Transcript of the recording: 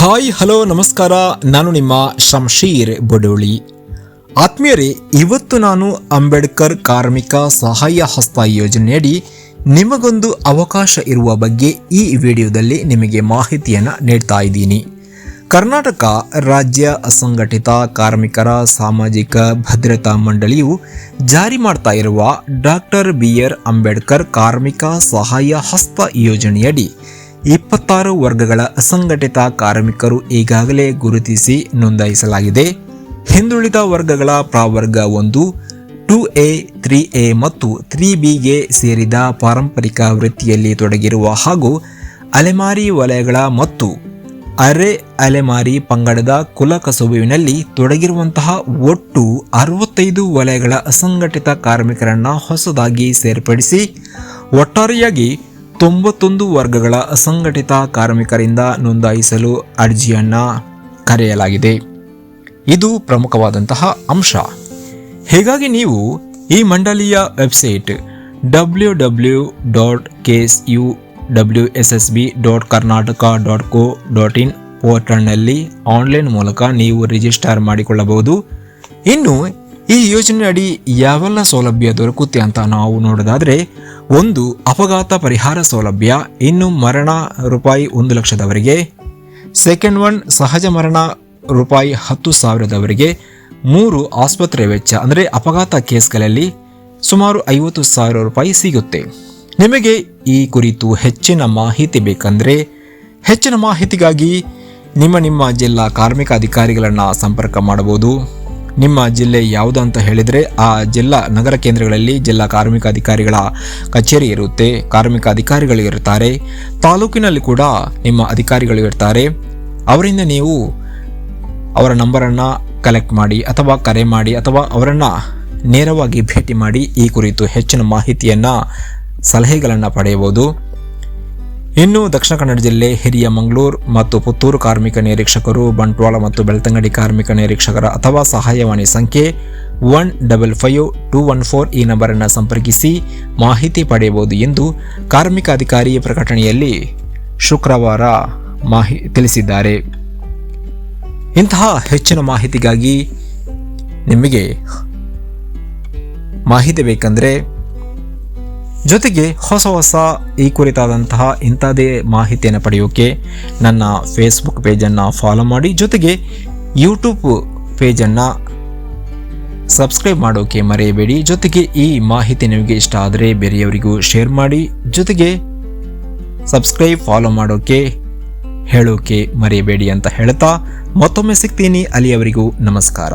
Hi, hello, ನಮಸ್ಕಾರ. ನಾನು ನಿಮ್ಮ ಶಂಶೀರ್ ಬಡೋಳಿ. ಆತ್ಮೀಯರೇ, ಇವತ್ತು ನಾನು ಅಂಬೇಡ್ಕರ್ ಕಾರ್ಮಿಕ ಸಹಾಯ ಹಸ್ತ ಯೋಜನೆಯಡಿ ನಿಮಗೊಂದು ಅವಕಾಶ ಇರುವ ಬಗ್ಗೆ ಈ ವಿಡಿಯೋದಲ್ಲಿ ನಿಮಗೆ ಮಾಹಿತಿಯನ್ನು ನೀಡ್ತಾ ಇದ್ದೀನಿ. ಕರ್ನಾಟಕ ರಾಜ್ಯ ಅಸಂಘಟಿತ ಕಾರ್ಮಿಕರ ಸಾಮಾಜಿಕ ಭದ್ರತಾ ಮಂಡಳಿಯು ಜಾರಿ ಮಾಡ್ತಾ ಇರುವ ಡಾಕ್ಟರ್ ಬಿ ಆರ್ ಅಂಬೇಡ್ಕರ್ ಕಾರ್ಮಿಕ ಸಹಾಯ ಹಸ್ತ ಯೋಜನೆಯಡಿ ಇಪ್ಪತ್ತಾರು ವರ್ಗಗಳ ಅಸಂಘಟಿತ ಕಾರ್ಮಿಕರು ಈಗಾಗಲೇ ಗುರುತಿಸಿ ನೋಂದಾಯಿಸಲಾಗಿದೆ. ಹಿಂದುಳಿದ ವರ್ಗಗಳ ಪ್ರವರ್ಗ ಒಂದು, ಟು ಎ, ತ್ರೀ ಎ ಮತ್ತು ತ್ರೀ ಬಿಗೆ ಸೇರಿದ ಪಾರಂಪರಿಕ ವೃತ್ತಿಯಲ್ಲಿ ತೊಡಗಿರುವ ಹಾಗೂ ಅಲೆಮಾರಿ ವಲಯಗಳ ಮತ್ತು ಅರೆ ಅಲೆಮಾರಿ ಪಂಗಡದ ಕುಲ ಕಸುಬುವಿನಲ್ಲಿ ತೊಡಗಿರುವಂತಹ ಒಟ್ಟು ಅರವತ್ತೈದು ವಲಯಗಳ ಅಸಂಘಟಿತ ಕಾರ್ಮಿಕರನ್ನು ಹೊಸದಾಗಿ ಸೇರ್ಪಡಿಸಿ, ಒಟ್ಟಾರೆಯಾಗಿ ತೊಂಬತ್ತೊಂದು ವರ್ಗಗಳ ಅಸಂಘಟಿತ ಕಾರ್ಮಿಕರಿಂದ ನೋಂದಾಯಿಸಲು ಅರ್ಜಿಯನ್ನು ಕರೆಯಲಾಗಿದೆ. ಇದು ಪ್ರಮುಖವಾದಂತಹ ಅಂಶ. ಹೀಗಾಗಿ ನೀವು ಈ ಮಂಡಳಿಯ website W W dot K S U W S S B dot Karnataka dot co dot in ಪೋರ್ಟಲ್ನಲ್ಲಿ ಆನ್ಲೈನ್ ಮೂಲಕ ನೀವು ರಿಜಿಸ್ಟರ್ ಮಾಡಿಕೊಳ್ಳಬಹುದು. ಇನ್ನು ಈ ಯೋಜನೆ ಅಡಿ ಯಾವೆಲ್ಲ ಸೌಲಭ್ಯ ದೊರಕುತ್ತೆ ಅಂತ ನಾವು ನೋಡೋದಾದ್ರೆ ಒಂದು ಅಪಘಾತ ಪರಿಹಾರ ಸೌಲಭ್ಯ, ಇನ್ನು ಮರಣ ರೂಪಾಯಿ ಒಂದು ಲಕ್ಷದವರೆಗೆ. ಸೆಕೆಂಡ್ ಒನ್ ಸಹಜ ಮರಣ ರೂಪಾಯಿ ಹತ್ತು ಸಾವಿರದವರೆಗೆ. ಮೂರು, ಆಸ್ಪತ್ರೆ ವೆಚ್ಚ, ಅಂದರೆ ಅಪಘಾತ ಕೇಸ್ಗಳಲ್ಲಿ ಸುಮಾರು ಐವತ್ತು ಸಾವಿರ ರೂಪಾಯಿ ಸಿಗುತ್ತೆ. ನಿಮಗೆ ಈ ಕುರಿತು ಹೆಚ್ಚಿನ ಮಾಹಿತಿ ಬೇಕಂದರೆ, ಹೆಚ್ಚಿನ ಮಾಹಿತಿಗಾಗಿ ನಿಮ್ಮ ನಿಮ್ಮ ಜಿಲ್ಲಾ ಕಾರ್ಮಿಕ ಅಧಿಕಾರಿಗಳನ್ನು ಸಂಪರ್ಕ ಮಾಡಬಹುದು. ನಿಮ್ಮ ಜಿಲ್ಲೆ ಯಾವುದು ಅಂತ ಹೇಳಿದರೆ ಆ ಜಿಲ್ಲಾ ನಗರ ಕೇಂದ್ರಗಳಲ್ಲಿ ಜಿಲ್ಲಾ ಕಾರ್ಮಿಕ ಅಧಿಕಾರಿಗಳ ಕಚೇರಿ ಇರುತ್ತೆ. ಕಾರ್ಮಿಕ ಅಧಿಕಾರಿಗಳು ಇರುತ್ತಾರೆ ತಾಲೂಕಿನಲ್ಲಿ ಕೂಡ ನಿಮ್ಮ ಅಧಿಕಾರಿಗಳು ಇರ್ತಾರೆ. ಅವರಿಂದ ನೀವು ಅವರ ನಂಬರನ್ನು ಕಲೆಕ್ಟ್ ಮಾಡಿ ಅಥವಾ ಕರೆ ಮಾಡಿ ಅಥವಾ ಅವರನ್ನು ನೇರವಾಗಿ ಭೇಟಿ ಮಾಡಿ ಈ ಕುರಿತು ಹೆಚ್ಚಿನ ಮಾಹಿತಿಯನ್ನು, ಸಲಹೆಗಳನ್ನು ಪಡೆಯಬಹುದು. ಇನ್ನು ದಕ್ಷಿಣ ಕನ್ನಡ ಜಿಲ್ಲೆ, ಹಿರಿಯ ಮಂಗಳೂರು ಮತ್ತು ಪುತ್ತೂರು ಕಾರ್ಮಿಕ ನಿರೀಕ್ಷಕರು, ಬಂಟ್ವಾಳ ಮತ್ತು ಬೆಳ್ತಂಗಡಿ ಕಾರ್ಮಿಕ ನಿರೀಕ್ಷಕರ ಅಥವಾ ಸಹಾಯವಾಣಿ ಸಂಖ್ಯೆ one double five two one four ಈ ನಂಬರನ್ನು ಸಂಪರ್ಕಿಸಿ ಮಾಹಿತಿ ಪಡೆಯಬಹುದು ಎಂದು ಕಾರ್ಮಿಕ ಅಧಿಕಾರಿ ಪ್ರಕಟಣೆಯಲ್ಲಿ ಶುಕ್ರವಾರ ಮಾಹಿ, ತಿಳಿಸಿದ್ದಾರೆ. ಇಂತಹ ಹೆಚ್ಚಿನ ಮಾಹಿತಿಗಾಗಿ ನಿಮಗೆ ಮಾಹಿತಿ ಬೇಕಂದರೆ ಜೊತೆಗೆ ಹೊಸ ಹೊಸ ಈ ಕುರಿತಾದಂತಹ ಇಂಥದೇ ಮಾಹಿತಿಯನ್ನು ಪಡೆಯೋಕೆ ನನ್ನ ಫೇಸ್ಬುಕ್ ಪೇಜನ್ನು ಫಾಲೋ ಮಾಡಿ. ಜೊತೆಗೆ ಯೂಟ್ಯೂಬ್ ಪೇಜನ್ನು ಸಬ್ಸ್ಕ್ರೈಬ್ ಮಾಡೋಕೆ ಮರೆಯಬೇಡಿ. ಜೊತೆಗೆ ಈ ಮಾಹಿತಿ ನಿಮಗೆ ಇಷ್ಟ ಆದರೆ ಬೇರೆಯವರಿಗೂ ಶೇರ್ ಮಾಡಿ. ಜೊತೆಗೆ ಸಬ್ಸ್ಕ್ರೈಬ್ ಫಾಲೋ ಮಾಡೋಕೆ, ಹೇಳೋಕೆ ಮರೆಯಬೇಡಿ ಅಂತ ಹೇಳ್ತಾ ಮತ್ತೊಮ್ಮೆ ಸಿಗ್ತೀನಿ. ಅಲ್ಲಿಯವರಿಗೂ ನಮಸ್ಕಾರ.